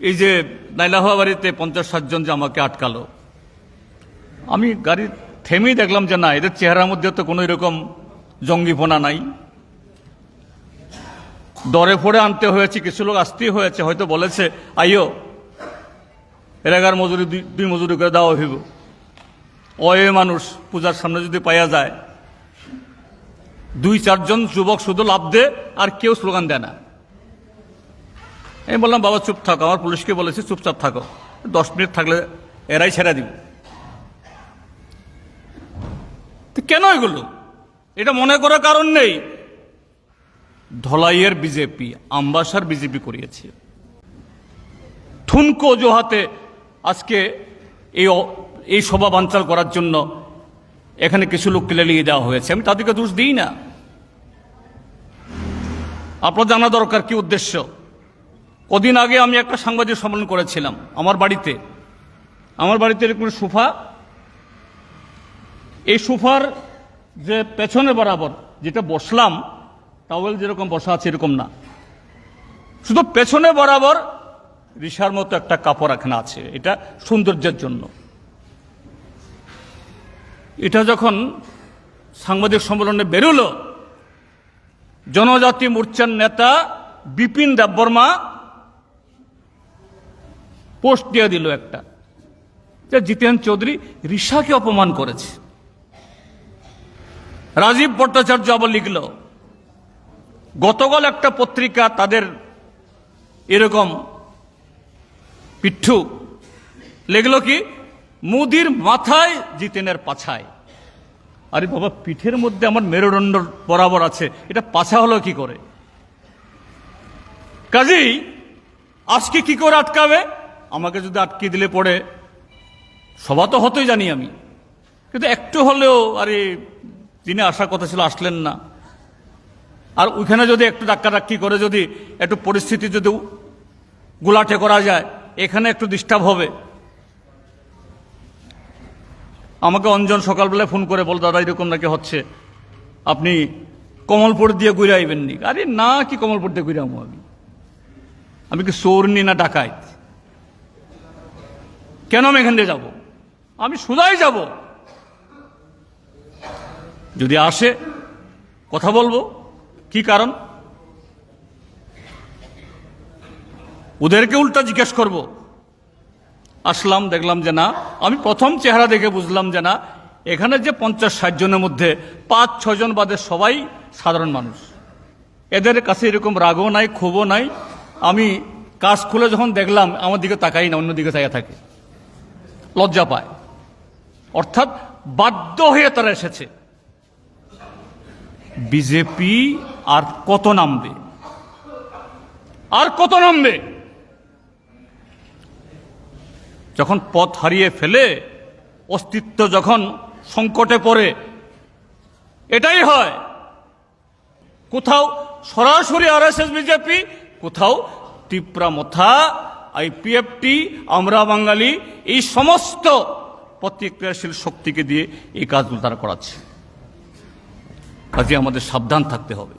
এই যে নাইলাহা বাড়িতে পঞ্চাশ ষাটজন যে আমাকে আটকালো, আমি গাড়ি থেমেই দেখলাম যে না, এদের চেহারার মধ্যে তো কোনো এরকম জঙ্গিপনা নাই। দরে ফোড়ে আনতে হয়েছে, কিছু লোক আসতেই হয়েছে, হয়তো বলেছে আইও এলাকার মজুরি দুই দুই মজুরি করে দেওয়া হইব অয়ে মানুষ পূজার সামনে যদি পাইয়া যায়, দুই চারজন যুবক শুধু লাভ দে আর কেউ স্লোগান দেয় না। আমি বললাম, বাবা, চুপ থাকো, আমার পুলিশকে বলেছি চুপচাপ থাকো। দশ মিনিট থাকলে এরাই ছেড়ে দিব। কেন এগুলো? এটা মনে করার কারণ নেই। ধলাইয়ের বিজেপি, আম্বাসার বিজেপি করিয়েছে। ঠুনকো অজুহাতে আজকে এই এই সভা বাঞ্চাল করার জন্য এখানে কিছু লোককে নিয়ে দেওয়া হয়েছে। আমি তাদেরকে দোষ দিই না। আপনার জানা দরকার কি উদ্দেশ্য? কদিন আগে আমি একটা সাংবাদিক সম্মেলন করেছিলাম আমার বাড়িতে। আমার বাড়িতে এরকম সোফা। এই সোফার যে পেছনে বরাবর যেটা বসলাম, টাওয়েল যেরকম বসা আছে এরকম না। শুধু পেছনে বরাবর রিসার মতো একটা কাপড় এখানে আছে, এটা সৌন্দর্যের জন্য। এটা যখন সাংবাদিক সম্মেলনে বেরোলো, জনজাতি মোর্চার নেতা বিপিন দেববর্মা পোস্ট দিয়ে দিল একটা। যে জিতেন চৌধুরী রিসাকে অপমান করেছে। রাজীব ভট্টাচার্য আবার লিখল, গতকাল একটা পত্রিকা তাদের এরকম পিঠু, লিখলো কি, মুদির মাথায় জিতেনের পাছায়। আরে বাবা, পিঠের মধ্যে আমার মেরুদণ্ড বরাবর আছে, এটা পাছা হলো কি করে? কাজেই আজকে কি করে আটকাবে? আমাকে যদি আটকে দিলে পড়ে, সভা তো হতোই জানি আমি। কিন্তু একটু হলেও, আরে তিনি আসার কথা ছিল আসলেন না। আর ওইখানে যদি একটু ধাক্কাধাক্কি করে, যদি একটু পরিস্থিতি যদি গুলাটে করা যায়, এখানে একটু ডিস্টার্ব হবে। আমাকে অঞ্জন সকালবেলায় ফোন করে বল, দাদা, এরকম নাকি হচ্ছে? আপনি কমলপুর দিয়ে ঘুরে আইবেন নি আরে না, কি কমলপুর দিয়ে ঘুরে আমো? আমি কি চোরনি না ডাকাইত? কেন আমি এখান দিয়ে যাব? আমি সুদাই যাব। যদি আসে, কথা বলব, কি কারণ? ওদেরকে উল্টা জিজ্ঞেস করব। আসলাম, দেখলাম যে না, আমি প্রথম চেহারা দেখে বুঝলাম যে না, এখানে যে পঞ্চাশ ষাট জনের মধ্যে পাঁচ ছজন বাদে সবাই সাধারণ মানুষ। এদের কাছে এরকম রাগও নাই, ক্ষোভও নাই। আমি কাজ খুলে যখন দেখলাম, আমার দিকে তাকাই না অন্যদিকে তাকিয়ে থাকে। লজ্জা পায়। অর্থাৎ বাধ্য হয়ে তারা এসেছে। বিজেপি আর কত নামবে? আর কত নামবে? যখন পথ হারিয়ে ফেলে অস্তিত্ব যখন সংকটে পড়ে এটাই হয়। কোথাও সরাসরি আর এস এস বিজেপি কোথাও টিপ্রা মথা আইপিএফটি আমরা বাঙালি, এই সমস্ত প্রতিক্রিয়াশীল শক্তিকে দিয়ে এই কাজগুলো তারা করাচ্ছে। কাজে আমাদের সাবধান থাকতে হবে।